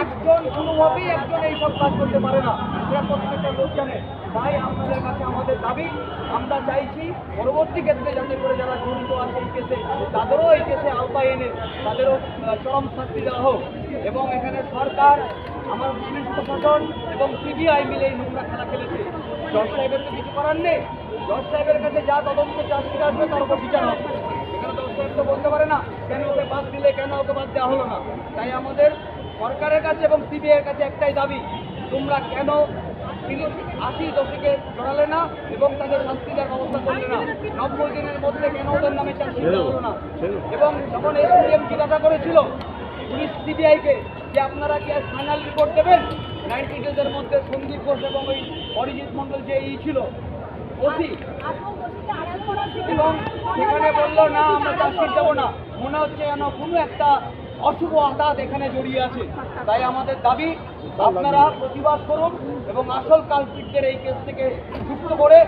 একজন কোনোভাবেই একজন এই কাজ করতে পারে না। এটা প্রত্যেকটা লোক জানে তাই আপনাদের কাছে আমাদের দাবি, আমরা চাইছি পরবর্তী ক্ষেত্রে যাতে করে যারা জড়িত আছে এই কেসে, তাদেরও এই কেসে আওতায় এনে তাদেরও চরম শাস্তি দেওয়া হোক। এবং এখানে সরকার, আমার পুলিশ প্রশাসন এবং সিবিআই মিলে এই নোংরা খেলা খেলেছে। জজ সাহেবের তো কিছু করার নেই। জজ সাহেবের কাছে যা তদন্ত চার্জশিট আসবে তার উপর বিচার হবে। এখানে জজ সাহেব তো বলতে পারে না, কেন ওকে বাদ দিলে, কেন ওকে বাদ দেওয়া হলো না। তাই আমাদের সরকারের কাছে এবং সিবিআই এর কাছে একটাই দাবি, তোমরা কেন আশি দশকে জড়ালে না এবং তাদের শাস্তি দেওয়ার ব্যবস্থা করলে না? নব্বই দিনের মধ্যে কেন ওদের নামে দেওয়া হলো না? এবং যখন এসডিএম জিজ্ঞাসা করেছিল, পুলিশ সিবিআইকে যে আপনারা কি আজ ফাইনাল রিপোর্ট দেবেন? নাইনটি ডেজের মধ্যে সন্দীপ ঘোষ এবং ওই অরিজিৎ মণ্ডল যে ই ছিল সেখানে বলল, না, আমরা চাষির দেবো না। মনে হচ্ছে যেন কোনো একটা অশুভ আঘাত এখানে জড়িয়ে আছে। তাই আমাদের দাবি, আপনারা প্রতিবাদ করুন এবং আসল কালপিটদের এই কেস থেকে যুক্ত করে